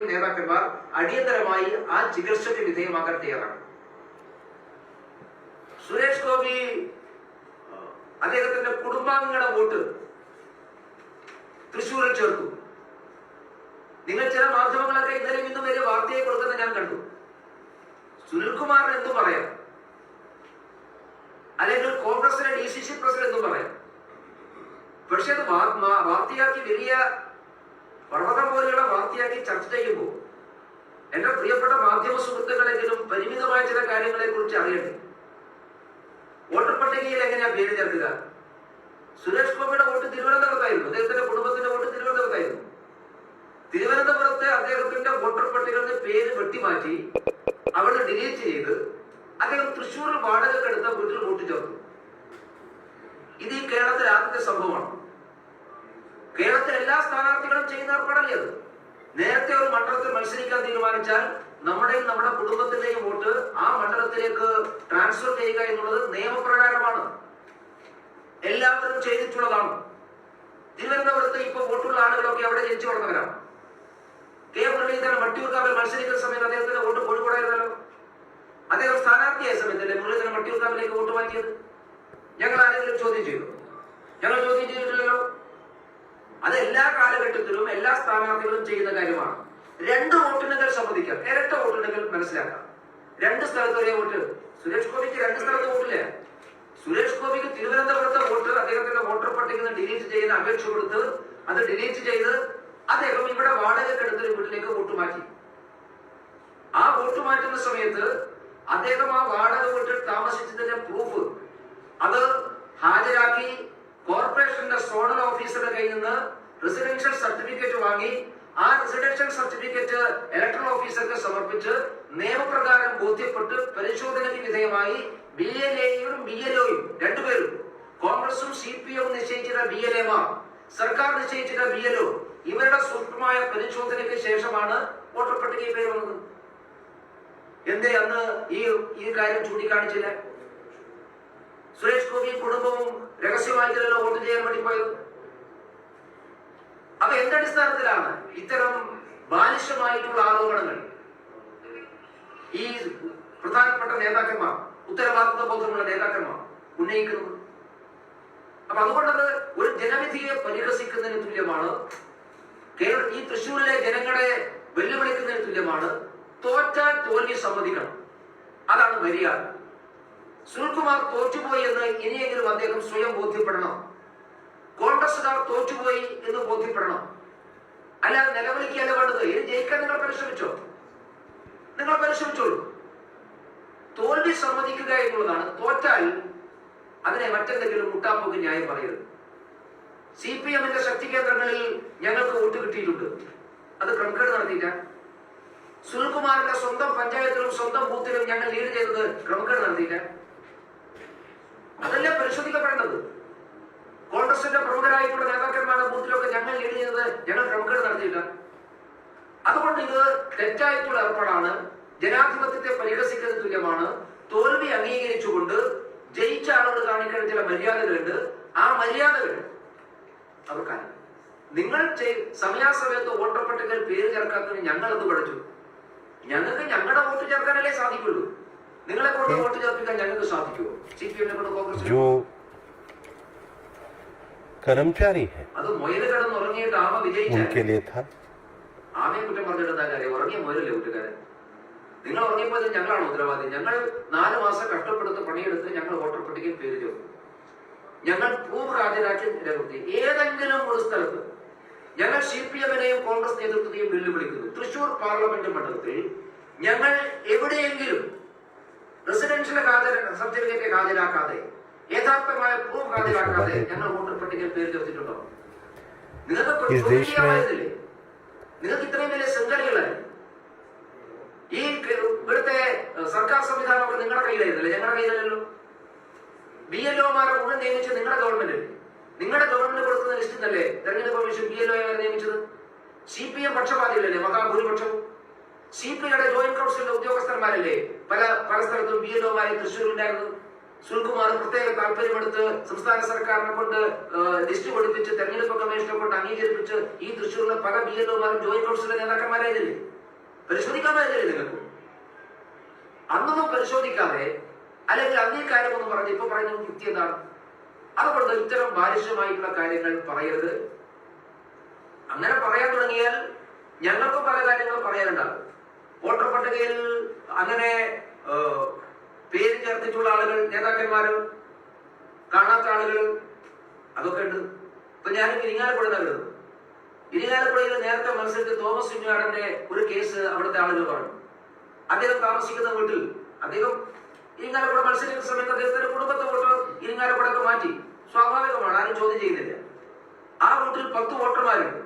നേതാക്കന്മാർ അടിയന്തരമായി ആ ചികിത്സയ്ക്ക് വിധേയമാക്കാൻ തയ്യാറാണ്. സുരേഷ് ഗോപി അദ്ദേഹത്തിന്റെ കുടുംബാംഗങ്ങളുടെ വോട്ട് തൃശ്ശൂരിൽ ചേർത്തു. നിങ്ങൾ ചില മാധ്യമങ്ങളൊക്കെ ഇന്നലെ ഇന്നും വലിയ വാർത്തയെ കൊടുക്കുന്നത് ഞാൻ കണ്ടു. സുനിൽകുമാർ എന്തു പറയാം. അല്ലെങ്കിൽ കോൺഗ്രസിന്റെ ഡി സി സി പ്രസിഡന്റ് എന്തും പറയാം. പക്ഷെ അത് വാർത്തയാക്കി വലിയ പർവതം പോലെയുള്ള വാർത്തയാക്കി ചർച്ച ചെയ്യുമ്പോൾ എന്റെ പ്രിയപ്പെട്ട മാധ്യമ സുഹൃത്തുക്കളെങ്കിലും പരിമിതമായ ചില കാര്യങ്ങളെ കുറിച്ച് അറിയണ്ടേ വോട്ടർ പട്ടികയിൽ എങ്ങനെയാ പേര് ചേർക്കുക? സുരേഷ് ഗോപിയുടെ വോട്ട് തിരുവനന്തപുരത്തായിരുന്നു. അദ്ദേഹത്തിന്റെ കുടുംബത്തിന്റെ വോട്ട് തിരുവനന്തപുരത്തായിരുന്നു. തിരുവനന്തപുരത്തെ അദ്ദേഹത്തിന്റെ വോട്ടർ പട്ടികളുടെ പേര് വെട്ടിമാറ്റി അവിടെ ഡിലീറ്റ് ചെയ്ത് അദ്ദേഹം തൃശ്ശൂരിൽ വാടകയ്ക്കെടുത്ത വീട്ടിൽ വോട്ട് ചേർത്തു ഇത് ഈ കേരളത്തിൽ ആദ്യത്തെ സംഭവമാണ് കേരളത്തിൽ എല്ലാ സ്ഥാനാർത്ഥികളും ചെയ്യുന്ന ഏർപ്പാടല്ലേ അത് നേരത്തെ ഒരു മണ്ഡലത്തിൽ മത്സരിക്കാൻ തീരുമാനിച്ചാൽ നമ്മുടെയും നമ്മുടെ കുടുംബത്തിന്റെയും വോട്ട് ആ മണ്ഡലത്തിലേക്ക് ട്രാൻസ്ഫർ ചെയ്യുക എന്നുള്ളത് നിയമപ്രകാരമാണ്. എല്ലാവരും ചെയ്തിട്ടുള്ളതാണ്. തിരുവനന്തപുരത്ത് ഇപ്പൊ വോട്ടുള്ള ആളുകളൊക്കെ അവിടെ ജനിച്ചു വളർന്നവരാണ്. കെ മുരളീധരൻ വട്ടിയൂർക്കാവിൽ മത്സരിക്കുന്ന സമയത്ത് അദ്ദേഹത്തിന്റെ വോട്ട് കോഴിക്കോടായിരുന്നല്ലോ. അദ്ദേഹം സ്ഥാനാർത്ഥിയായ സമയത്തല്ലേ മുരളീധരൻ വട്ടിയൂർക്കാവിലേക്ക് വോട്ട് മാറ്റിയത് ഞങ്ങൾ ആരെങ്കിലും ചോദ്യം ചെയ്തു? ഞങ്ങൾ ചോദ്യം ചെയ്തിട്ടില്ലല്ലോ? അത് എല്ലാ കാലഘട്ടത്തിലും എല്ലാ സ്ഥാനാർത്ഥികളും ചെയ്യുന്ന കാര്യമാണ്. രണ്ട് വോട്ടുണ്ടെങ്കിൽ സമ്മതിക്കാം. ഇരട്ട വോട്ടുണ്ടെങ്കിൽ മനസ്സിലാക്കാം. രണ്ട് സ്ഥലത്ത് ഒരേ വോട്ട്. സുരേഷ് ഗോപിക്ക് രണ്ട് സ്ഥലത്ത് വോട്ടില്ല? സുരേഷ് ഗോപിക്ക് തിരുവനന്തപുരത്തെ വോട്ട് അദ്ദേഹത്തിന്റെ വോട്ടർ പട്ടികയിൽ നിന്ന് ഡിലീറ്റ് ചെയ്യുന്ന അപേക്ഷ കൊടുത്ത് അത് ഡിലീറ്റ് ചെയ്ത് അദ്ദേഹം ഇവിടെ വാടകക്കെടുത്തൊരു വീട്ടിലേക്ക് വോട്ട് മാറ്റി. ആ വോട്ട് മാറ്റുന്ന സമയത്ത് അദ്ദേഹം ആ വാടക വീട്ടിൽ താമസിച്ചതിന്റെ പ്രൂഫ് അത് ഹാജരാക്കി കോർപ്പറേഷന്റെ സോണൽ ഓഫീസറുടെ കയ്യിൽ നിന്ന് റെസിഡൻഷ്യൽ സർട്ടിഫിക്കറ്റ് വാങ്ങി ആ റെസിഡൻഷ്യൽ സർട്ടിഫിക്കറ്റ് ഇലക്ട്രൽ ഓഫീസർക്ക് സമർപ്പിച്ച് നിയമപ്രകാരം ബോധ്യപ്പെട്ട് പരിശോധനയ്ക്ക് വിധേയമായി ബി എൽ എയും ബി എൽ ഒയും രണ്ടുപേരും കോൺഗ്രസും സി പി എം നിശ്ചയിച്ചിരുന്ന ബി എൽ എമാർ സർക്കാർ നിശ്ചയിച്ചിരുന്ന ബി എൽ ഒ ഇവരുടെ സൂക്ഷ്മമായ പരിശോധനയ്ക്ക് ശേഷമാണ് വോട്ടർ പട്ടികയിൽ പേര് വന്നത്. എന്തേ അന്ന് ഈ ഈ കാര്യം ചൂണ്ടിക്കാണിച്ചില്ല? സുരേഷ് ഗോപി കുടുംബവും രഹസ്യമായിട്ടല്ലോ വോട്ട് ചെയ്യാൻ വേണ്ടി പോയത്? അപ്പൊ എന്തടിസ്ഥാനത്തിലാണ്? ഇത്തരം ബാലിഷമായിട്ടുള്ള ആരോപണങ്ങൾ. ഈ പ്രധാനപ്പെട്ട നേതാക്കന്മാർ ഉത്തരവാദിത്വ ബോധമുള്ള നേതാക്കന്മാർ ഉന്നയിക്കുന്നത്. അപ്പൊ അതുകൊണ്ടത് ഒരു ജനവിധിയെ പരിഹസിക്കുന്നതിന് തുല്യമാണ്. കേരള ഈ തൃശ്ശൂരിലെ ജനങ്ങളെ വെല്ലുവിളിക്കുന്നതിന് തുല്യമാണ്. തോറ്റാൽ തോൽവി സമ്മതിക്കണം. അതാണ് മര്യാദ. സുനിൽകുമാർ തോറ്റുപോയി എന്ന് ഇനിയെങ്കിലും അദ്ദേഹം സ്വയം ബോധ്യപ്പെടണം. കോൺഗ്രസുകാർ തോറ്റുപോയി എന്ന് ബോധ്യപ്പെടണം. അല്ലാതെ നിലവിളിക്കല്ല വേണ്ടത്. ഇത് ജയിക്കാൻ നിങ്ങൾ പരിശ്രമിച്ചോ? നിങ്ങൾ പരിശ്രമിച്ചോളൂ. തോൽവി സമ്മതിക്കുക എന്നുള്ളതാണ്. തോറ്റാൽ അതിനെ മറ്റെന്തെങ്കിലും മുട്ടാപ്പോക്ക് ന്യായം പറയരുത്. സി പി എമ്മിന്റെ ശക്തി കേന്ദ്രങ്ങളിൽ ഞങ്ങൾക്ക് വോട്ട് കിട്ടിയിട്ടുണ്ട്. അത് ക്രമക്കേട് നടത്തിയില്ല. സുനിൽകുമാറിന്റെ സ്വന്തം പഞ്ചായത്തിലും സ്വന്തം ബൂത്തിലും ഞങ്ങൾ ലീഡ് ചെയ്തത് ക്രമക്കേട് നടത്തിയില്ല. കോൺഗ്രസിന്റെ പ്രമുഖരായിട്ടുള്ള നേതാക്കന്മാരുടെ ബൂത്തിലൊക്കെ ഞങ്ങൾ ലീഡ് ചെയ്തത് ഞങ്ങൾ ക്രമക്കേട് നടത്തിയില്ല. അതുകൊണ്ട് ഇത് തെറ്റായിട്ടുള്ള ഏർപ്പാടാണ്. ജനാധിപത്യത്തെ പരിഹസിക്കുന്നത് തുല്യമാണ്. തോൽവി അംഗീകരിച്ചുകൊണ്ട് ജയിച്ച ആളുകൾ കാണിക്കുന്ന ചില മര്യാദകളുണ്ട്. ആ മര്യാദകൾ അവർക്കാണ്. നിങ്ങൾ സമയാസമയത്ത് വോട്ടർ പട്ടികയിൽ പേര് ചേർക്കാത്തതിന് ഞങ്ങൾ അത് പഠിച്ചു? ഞങ്ങൾക്ക് ഞങ്ങളുടെ വോട്ട് ചേർക്കാനല്ലേ സാധിക്കുള്ളൂ. നിങ്ങളെ കൊണ്ട് വോട്ട് ചേർപ്പിക്കാൻ ഞങ്ങൾക്ക് സാധിക്കുമോ? സി പി എമ്മിനെ കൊണ്ട് കോൺഗ്രസ് कर्मचारी है അത് മൊയല് കിടന്നുറങ്ങിയിട്ട് ആമ വിജയിച്ചാൽ उनके लिए था ആമയെ കുറ്റം പറഞ്ഞിട്ട് കാര്യം ഉറങ്ങിയ മുതലല്ലേ കൂട്ടുകാരൻ നിങ്ങൾ ഉറങ്ങിയപ്പോൾ ഇത് ഞങ്ങളാണ് ഉത്തരവാദി ഞങ്ങൾ നാല് മാസം കഷ്ടപ്പെടുത്ത് പണിയെടുത്ത് ഞങ്ങൾ വോട്ടർ പട്ടികയിൽ പേര് ചേർന്നു ഞങ്ങൾ പ്രൂഫ് ഹാജരാക്കി നിലനിർത്തി ഏതെങ്കിലും ഒരു സ്ഥലത്ത് ഞങ്ങൾ സി പി എമ്മിനെയും കോൺഗ്രസ് നേതൃത്വത്തെയും വെല്ലുവിളിക്കുന്നു തൃശൂർ പാർലമെന്റ് മണ്ഡലത്തിൽ ഞങ്ങൾ എവിടെയെങ്കിലും റെസിഡൻഷ്യൽ ഹാജര സർട്ടിഫിക്കറ്റ് ഹാജരാക്കാതെ യഥാർത്ഥമായ പ്രൂഫ് കാർഡ് പേര് ഈ ഗവൺമെന്റ് ഗവൺമെന്റ് കൊടുക്കുന്ന സി പി ജോയിന്റ് കൗൺസിലിലെ ഉദ്യോഗസ്ഥന്മാരല്ലേ? പല പല സ്ഥലത്തും ബി എൽ ഒമാരെ തൃശ്ശൂരിലുണ്ടായിരുന്നു സുനിൽകുമാർ പ്രത്യേക താല്പര്യമെടുത്ത് സംസ്ഥാന സർക്കാരിനെ കൊണ്ട് ലിസ്റ്റ് കൊടുപ്പിച്ച് തെരഞ്ഞെടുപ്പ് കമ്മീഷനെ കൊണ്ട് അംഗീകരിപ്പിച്ച് ഈ തൃശ്ശൂരിലെ പല ബി എൽഒമാരും ജോയിന്റ് കൗൺസിലെ നേതാക്കന്മാരായിരുന്നില്ലേ പരിശോധിക്കാമായിരുന്നില്ലേ നിങ്ങൾക്ക് അന്നൊന്നും പരിശോധിക്കാതെ അല്ലെങ്കിൽ അന്നീ കാര്യമൊന്നും പറഞ്ഞ് ഇപ്പൊ പറയുന്ന യുക്തി എന്താണ്? അതുകൊണ്ട് ഇത്തരം ബാലിഷ്യമായിട്ടുള്ള കാര്യങ്ങൾ പറയരുത്. അങ്ങനെ പറയാൻ തുടങ്ങിയാൽ ഞങ്ങൾക്കും പല കാര്യങ്ങളും പറയാനുണ്ടാകും. വോട്ടർ പട്ടികയിൽ അങ്ങനെ പേര് ചേർത്തിട്ടുള്ള ആളുകൾ നേതാക്കന്മാരും കാണാത്ത ആളുകൾ അതൊക്കെ ഉണ്ട്. ഇപ്പൊ ഞാൻ ഇരിങ്ങാലക്കുട വരുന്നത് ഇരിങ്ങാലക്കുടയിൽ നേരത്തെ മത്സരിച്ച തോമസ് കുഞ്ഞാടന്റെ ഒരു കേസ് അവിടുത്തെ ആളുകൾ പറഞ്ഞു അദ്ദേഹം താമസിക്കുന്ന വീട്ടിൽ അദ്ദേഹം ഇരിങ്ങാലക്കുട മത്സരിക്കുന്ന സമയത്ത് അദ്ദേഹത്തിന്റെ കുടുംബത്തെ വോട്ട് ഇരിങ്ങാലക്കുടക്ക് മാറ്റി. സ്വാഭാവികമാണ് ആരും ചോദ്യം ചെയ്യുന്നില്ല. ആ വീട്ടിൽ പത്ത് വോട്ടർമാരുണ്ട്.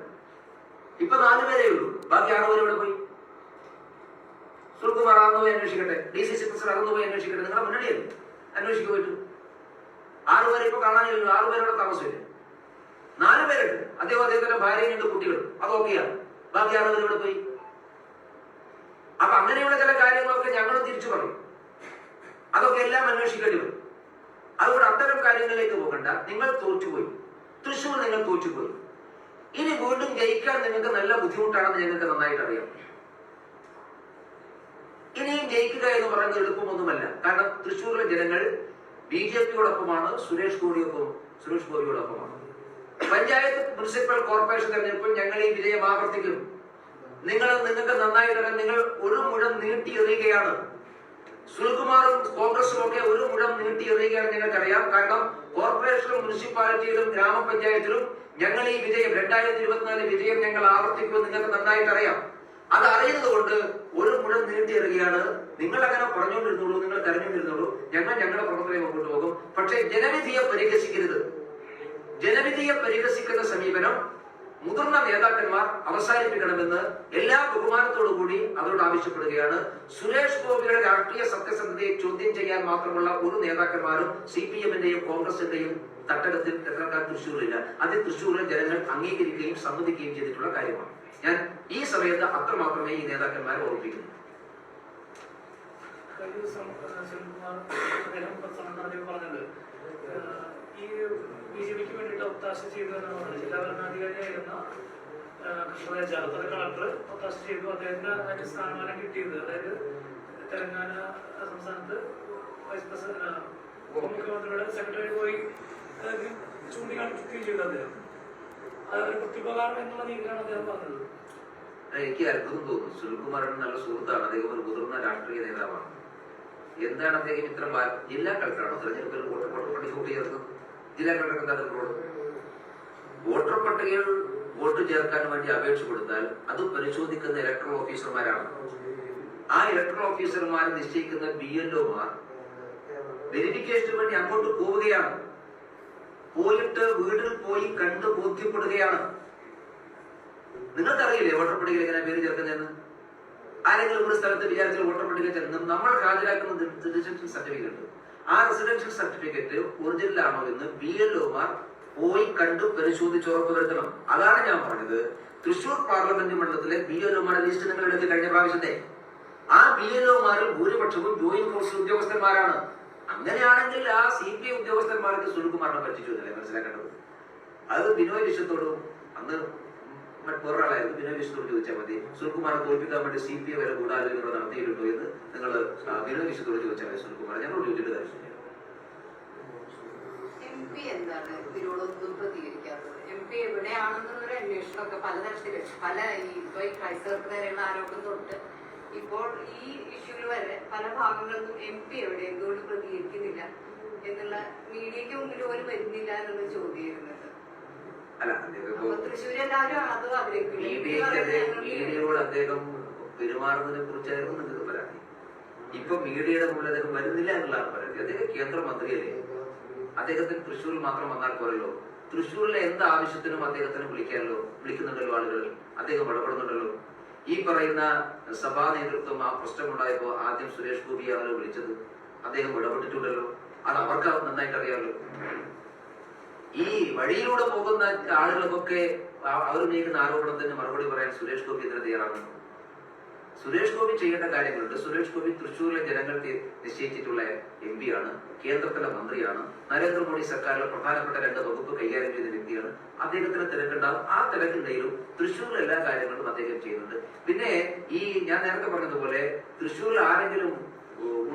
ഇപ്പൊ നാല് പേരേ ഉള്ളൂ. ബാക്കി ആറുപേരും പേര് ഇവിടെ പോയി? സുൽകുമാർ അകന്നു പോയി അന്വേഷിക്കട്ടെ. ഡി സി സി പ്രസിഡന്റ് അകന്നു പോയി അന്വേഷിക്കട്ടെ. നിങ്ങളെ മുന്നണിയല്ലേ അന്വേഷിക്കു പോയിട്ട്. ആറുപേരെ ഇപ്പൊ കാണാനില്ല ആറ് പേരോടെ താമസമില്ല നാല് പേരുണ്ട്. അദ്ദേഹം അദ്ദേഹത്തിന്റെ ഭാര്യയും രണ്ട് കുട്ടികളും. അത് ഓക്കെയാണ് ബാക്കി ആളുകൾ ഇവിടെ പോയി? അപ്പൊ അങ്ങനെയുള്ള ചില കാര്യങ്ങളൊക്കെ ഞങ്ങൾ തിരിച്ചു പറയും. അതൊക്കെ എല്ലാം അന്വേഷിക്കേണ്ടി വരും. അതുകൊണ്ട് അത്തരം കാര്യങ്ങളിലേക്ക് പോകണ്ട. നിങ്ങൾ തോറ്റുപോയി. തൃശ്ശൂർ നിങ്ങൾ തോറ്റുപോയി. ഇനി വീണ്ടും ജയിക്കാൻ നിങ്ങൾക്ക് നല്ല ബുദ്ധിമുട്ടാണെന്ന് ഞങ്ങൾക്ക് നന്നായിട്ട് അറിയാം. ഇനിയും ജയിക്കുക എന്ന് പറയുന്നത് എളുപ്പമൊന്നുമല്ല കാരണം തൃശ്ശൂരിലെ ജനങ്ങൾ ബി ജെ പിയോടൊപ്പമാണ് സുരേഷ് ഗോപിയൊപ്പം സുരേഷ് ഗോപിയോടൊപ്പമാണ്. പഞ്ചായത്ത് മുനിസിപ്പൽ കോർപ്പറേഷൻ തെരഞ്ഞെടുപ്പിൽ ഞങ്ങൾ ഈ വിജയം ആവർത്തിക്കും. നിങ്ങൾ നിങ്ങൾക്ക് നന്നായി തരാൻ നിങ്ങൾ ഒരു മുഴം നീട്ടി എറിയുകയാണ് സുനിൽകുമാറും കോൺഗ്രസും ഒക്കെ ഒരു മുഴം നീട്ടി എറിയുകയാണ് ഞങ്ങൾക്കറിയാം. കാരണം കോർപ്പറേഷനും മുനിസിപ്പാലിറ്റിയിലും ഗ്രാമപഞ്ചായത്തിലും ഞങ്ങൾ ഈ വിജയം രണ്ടായിരത്തി ഇരുപത്തിനാല് വിജയം ഞങ്ങൾ ആവർത്തിക്കുമെന്ന് നിങ്ങൾക്ക് നന്നായിട്ട് അറിയാം. അത് അറിയുന്നത് കൊണ്ട് ഒരു മുഴം നീട്ടി എറിയുകയാണ്. നിങ്ങൾ അങ്ങനെ പറഞ്ഞുകൊണ്ടിരുന്നുള്ളൂ നിങ്ങൾ കരഞ്ഞുകൊണ്ടിരുന്നുള്ളൂ. ഞങ്ങൾ ഞങ്ങളുടെ പ്രവർത്തനം മുമ്പോട്ട് പോകും. പക്ഷേ ജനവിധിയെ പരിഹസിക്കരുത്. ജനവിധിയെ പരിഹസിക്കുന്ന സമീപനം മുതിർന്ന നേതാക്കന്മാർ അവസാനിപ്പിക്കണമെന്ന് എല്ലാ ബഹുമാനത്തോടു കൂടി അവരോട് ആവശ്യപ്പെടുകയാണ്. സുരേഷ് ഗോപിയുടെ രാഷ്ട്രീയ സത്യസന്ധതയെ ചോദ്യം ചെയ്യാൻ മാത്രമുള്ള ഒരു നേതാക്കന്മാരും സി പി എമ്മിന്റെയും കോൺഗ്രസിന്റെയും തട്ടകത്തിൽ തെക്കക്കാൻ തൃശ്ശൂരില്ല. അത് തൃശ്ശൂരിലെ ജനങ്ങൾ അംഗീകരിക്കുകയും സമ്മതിക്കുകയും ചെയ്തിട്ടുള്ള കാര്യമാണ്. ഞാൻ ഈ സമയത്ത് അത്രമാത്രമേ ഈ നേതാക്കന്മാരെ ഈ ബി ജെ പിക്ക് വേണ്ടിയിട്ട് ഒത്താശ ചെയ്തു എന്നാണ് ജില്ലാ ഭരണാധികാരിയായിരുന്ന ആ, കൃഷ്ണരാജ അത് കളക്ടർ ഒത്താശ ചെയ്തു. അദ്ദേഹത്തിന് അതിന്റെ സ്ഥാനമാനം കിട്ടിയത്. അതായത് തെലങ്കാന സംസ്ഥാനത്ത് വൈസ് പ്രസിഡന്റ് മുഖ്യമന്ത്രിയുടെ സെക്രട്ടറി പോയി ചൂണ്ടിക്കാണിക്കുകയും ചെയ്തു അദ്ദേഹം. അത് ഒരു പ്രത്യുപകാരം എന്നുള്ള രീതിയിലാണ് അദ്ദേഹം പറഞ്ഞത്. എനിക്ക് അത്ഭുതം തോന്നുന്നു. സുനിൽകുമാറിന് നല്ല സുഹൃത്താണ്. അദ്ദേഹം ഒരു മുതിർന്ന രാഷ്ട്രീയ നേതാവാണ്. എന്താണ് അദ്ദേഹം ഇത്ര ജില്ലാ കളക്ടറാണോ? തെരഞ്ഞെടുപ്പിൽ വോട്ടർ വോട്ടർ പട്ടിക വോട്ട് ചേർത്തത് ജില്ലാ കളക്ടർ എന്താണ് വോട്ടർ പട്ടികയിൽ വോട്ട് ചേർക്കാൻ വേണ്ടി അപേക്ഷ കൊടുത്താൽ അത് പരിശോധിക്കുന്ന ഇലക്ട്രൽ ഓഫീസർമാരാണ്. ആ ഇലക്ട്രൽ ഓഫീസർമാരെ നിശ്ചയിക്കുന്ന ബി എൽഒമാർ വെരിഫിക്കേഷന് വേണ്ടി അങ്ങോട്ട് പോവുകയാണ്. പോയിട്ട് വീട്ടിൽ പോയി കണ്ട് ബോധ്യപ്പെടുകയാണ്. നിങ്ങൾക്കറിയില്ലേ വോട്ടർ പട്ടികയിൽ എങ്ങനെ പേര് ചേർക്കുന്നതെന്ന്? ആരെങ്കിലും ഒരു സ്ഥലത്ത് വിചാരിച്ചാൽ വോട്ടർ പട്ടിക ചേർന്ന് നമ്മൾ ഹാജരാക്കുന്ന റെസിഡൻഷ്യൽ സർട്ടിഫിക്കറ്റ്. ആ റെസിഡൻഷ്യൽ സർട്ടിഫിക്കറ്റ് ഒറിജിനൽ ആണോ എന്ന് ബി എൽ ഒമാർ പോയി കണ്ടു പരിശോധിച്ച് ഉറപ്പുവരുത്തണം. അതാണ് ഞാൻ പറഞ്ഞത്. തൃശൂർ പാർലമെന്റ് മണ്ഡലത്തിലെ ബി എൽ ഒമാർ ലിസ്റ്റ് നിങ്ങൾ എടുത്ത് കഴിഞ്ഞ പ്രാവശ്യത്തെ. ആ ബി എൽ ഒമാരിൽ ഭൂരിപക്ഷവും ജോയിന്റ് ഫോഴ്സ് ഉദ്യോഗസ്ഥന്മാരാണ്. അങ്ങനെയാണെങ്കിൽ ആ സി പി ഐ ഉദ്യോഗസ്ഥന്മാർക്ക് സുനിൽകുമാറിനെ പറ്റിച്ചു എന്നല്ലേ മനസ്സിലാക്കേണ്ടത്? അത് ബിനോയ് വിശ്വത്തോടും അന്ന് വേറൊരാളായിരുന്നു ബിനോയ് വിശ്വത്തോട് ചോദിച്ചാൽ മതി. സുനിൽകുമാറെ തോൽപ്പിക്കാൻ വേണ്ടി സി പി ഐ വരെ ഗൂഢാലോചന നടത്തിയിട്ടുണ്ടോ എന്ന് നിങ്ങൾ ബിനോയ് വിശ്വത്തോട് ചോദിച്ചാൽ മതി സുനിൽകുമാർ. ഞങ്ങളോട് ചോദിച്ചിട്ട് പി എന്താണ്? ഇതിനോടൊന്നും അന്വേഷണമൊക്കെ പലതരത്തിൽ പല ഈ ഇപ്പൊ ഈ ക്രൈസ്തവർക്ക് നേരെയുള്ള ആരോപണം തൊട്ട് ഇപ്പോൾ ഈ ഇഷ്യൂവിൽ വരെ പല ഭാഗങ്ങളിലും എം പി എവിടെ? എന്തുകൊണ്ട് പ്രതികരിക്കുന്നില്ല. എന്നുള്ള മീഡിയക്ക് മുന്നിൽ പോലും വരുന്നില്ല എന്നുള്ള ചോദ്യം തൃശ്ശൂർ എല്ലാവരും അത് ആഗ്രഹിക്കുന്നു അദ്ദേഹം പെരുമാറുന്നതിനെ കുറിച്ചായിരുന്നു നിങ്ങൾക്ക് പരാതി. ഇപ്പൊ മീഡിയയുടെ മുന്നിൽ അദ്ദേഹം വരുന്നില്ല എന്നുള്ളതാണ് പരാതി. അദ്ദേഹം കേന്ദ്രമന്ത്രിയല്ലേ? അദ്ദേഹത്തിന് തൃശ്ശൂരിൽ മാത്രം വന്നാൽ പോരല്ലോ. തൃശ്ശൂരിലെ എന്ത് ആവശ്യത്തിനും അദ്ദേഹത്തിന് വിളിക്കാമല്ലോ? വിളിക്കുന്നുണ്ടല്ലോ ആളുകൾ? അദ്ദേഹം ഇടപെടുന്നുണ്ടല്ലോ? ഈ പറയുന്ന സഭാ നേതൃത്വം ആ പ്രശ്നമുണ്ടായപ്പോൾ ആദ്യം സുരേഷ് ഗോപിയാണല്ലോ വിളിച്ചത്. അദ്ദേഹം ഇടപെട്ടിട്ടുണ്ടല്ലോ. അത് അവർക്ക് നന്നായിട്ട് അറിയാമല്ലോ. ഈ വഴിയിലൂടെ പോകുന്ന ആളുകൾക്കൊക്കെ അവർ ഉന്നയിക്കുന്ന ആരോപണത്തിന് മറുപടി പറയാൻ സുരേഷ് ഗോപി എത്ര തയ്യാറാണ് സുരേഷ് ഗോപി ചെയ്യേണ്ട കാര്യങ്ങളുണ്ട്. സുരേഷ് ഗോപി തൃശ്ശൂരിലെ ജനങ്ങൾക്ക് നിശ്ചയിച്ചിട്ടുള്ള എം ആണ് കേന്ദ്രത്തിലെ മന്ത്രിയാണ് നരേന്ദ്രമോദി സർക്കാരിലെ പ്രധാനപ്പെട്ട രണ്ട് വകുപ്പ് കൈകാര്യം ചെയ്ത വ്യക്തിയാണ്. അദ്ദേഹത്തിന് തിരക്കുണ്ടാവും. ആ തിരക്കുണ്ടെങ്കിലും തൃശ്ശൂരിലെ എല്ലാ കാര്യങ്ങളും അദ്ദേഹം ചെയ്യുന്നുണ്ട്. പിന്നെ ഈ ഞാൻ നേരത്തെ പറഞ്ഞതുപോലെ തൃശ്ശൂരിൽ ആരെങ്കിലും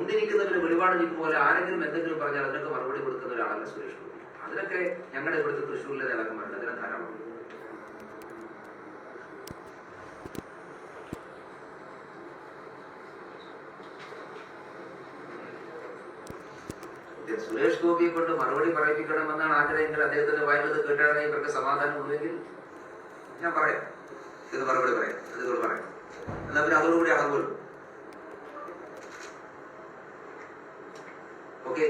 നിൽക്കുന്നവര് വെളിപാട് പോലെ ആരെങ്കിലും എന്തെങ്കിലും പറഞ്ഞാൽ അതിനൊക്കെ മറുപടി കൊടുക്കുന്ന ഒരാളല്ല സുരേഷ് ഗോപി. അതിനൊക്കെ ഞങ്ങളുടെ ഇവിടുത്തെ തൃശ്ശൂരിലെ നേതാക്കന്മാരുണ്ട്. അതിനെ ധാരാളം ഇത് സുരേഷ് ഗോപിയെ കൊണ്ട് മറുപടി പറയിപ്പിക്കണമെന്നാണ് ആഗ്രഹമെങ്കിൽ അദ്ദേഹത്തിന്റെ വായിലത് കേട്ടാണെങ്കിൽ ഇവർക്ക് സമാധാനം ഉണ്ടെങ്കിൽ ഞാൻ പറയാം. ഇത് മറുപടി പറയാം. അതുകൊണ്ട് പറയാം. എന്നാ പിന്നെ അതോടുകൂടി അടങ്ങുമല്ലോ ഓക്കെ?